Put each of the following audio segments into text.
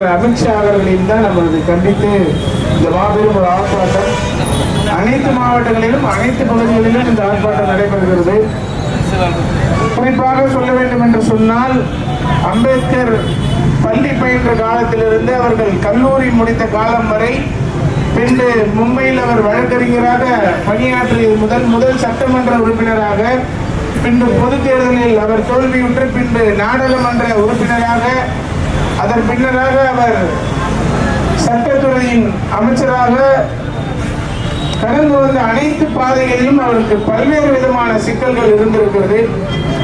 அமித்ஷா அவர்களையும் தான் நம்ம அதை கண்டித்து இந்த மாபெரும் ஒரு ஆர்ப்பாட்டம். அனைத்து மாவட்டங்களிலும் அனைத்து பகுதிகளிலும் இந்த ஆர்ப்பாட்டம் நடைபெறுகிறது. குறிப்பாக சொல்ல வேண்டும் என்று சொன்னால் அம்பேத்கர் பள்ளி பயின்ற காலத்திலிருந்து அவர்கள் கல்லூரி முடித்த காலம் வரை பின்பு மும்பையில் அவர் வழக்கறிஞராக பணியாற்றிய முதல் முதல் சட்டமன்ற உறுப்பினராக பின்பு பொதுத் தேர்தலில் அவர் தோல்வியுற்று பின்பு நாடாளுமன்ற உறுப்பினராக அதன் பின்னராக அவர் சட்டத்துறையின் அமைச்சராக கடந்து வந்த அனைத்து பாதைகளிலும் அவருக்கு பல்வேறு விதமான சிக்கல்கள் இருந்திருக்கிறது.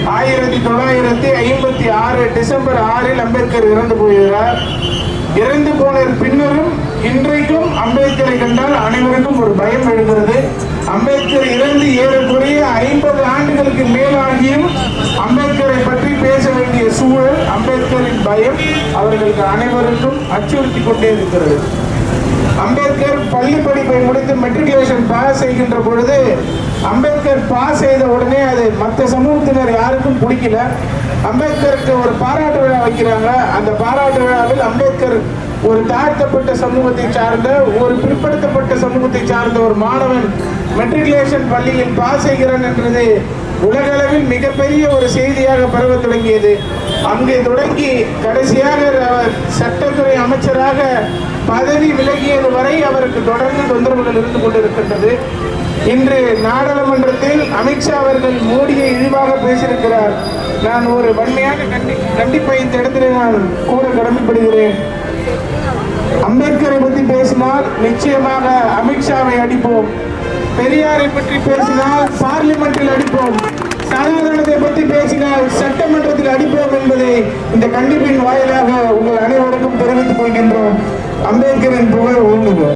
ஆயிரத்தி தொள்ளாயிரத்தி ஐம்பத்தி ஆறு டிசம்பர் ஆறில் அம்பேத்கர் இறந்து போகிறார் இறந்து போன பின்னரும் இன்றைக்கும் அம்பேத்கரை கண்டால் அனைவருக்கும் ஒரு பயம் எழுகிறது அம்பேத்கர் இறந்து ஏறக்குறைய ஐம்பது ஆண்டுகளுக்கு மேலாகியும் அம்பேத்கரை பற்றி பேச வேண்டிய சூழல் அம்பேத்கரின் பயம் அவர்களுக்கு அனைவருக்கும் அச்சுறுத்தி கொண்டே இருக்கிறது. அம்பேத்கர் பள்ளி படிப்பை முடித்து மெட்ரிகுலேஷன் பாஸ் செய்கின்ற பொழுது அம்பேத்கர் பாஸ் செய்த உடனே அது மற்ற சமூகத்தினர் யாருக்கும் பிடிக்கல. அம்பேத்கருக்கு ஒரு பாராட்டு விழா வைக்கிறாங்க. அந்த பாராட்டு விழாவில் அம்பேத்கர் ஒரு தாழ்த்தப்பட்ட சமூகத்தை சார்ந்த ஒரு பிற்படுத்தப்பட்ட சமூகத்தை சார்ந்த ஒரு மாணவன் மெட்ரிகுலேஷன் பள்ளியில் பாஸ் செய்கிறான் என்றது உலகளவில் மிகப்பெரிய ஒரு செய்தியாக பரவ தொடங்கியது. அங்கே தொடங்கி கடைசியாக அவர் சட்டத்துறை அமைச்சராக பதவி விலகியது வரை அவருக்கு தொடர்ந்து தொந்தரவுகள் இருந்து கொண்டிருக்கின்றது. இன்று நாடாளுமன்றத்தில் அமித்ஷா அவர்கள் மோடியை இழிவாக பேசியிருக்கிறார். நான் ஒரு வன்மையாக கண்டி கண்டிப்பை இந்த இடத்துல நான் கூற கடமைப்படுகிறேன். அம்பேத்கரை பற்றி பேசினால் நிச்சயமாக அமித்ஷாவை அடிப்போம். பெரியாரை பற்றி பேசினால் பார்லிமெண்டில் அடிப்போம். சனாதனத்தை பற்றி பேசினால் இந்த கண்டிப்பின் வாயிலாக உங்கள் அனைவருக்கும் தெரிவித்துக் கொள்கின்றோம். அம்பேத்கரின் புகழ் ஓங்குக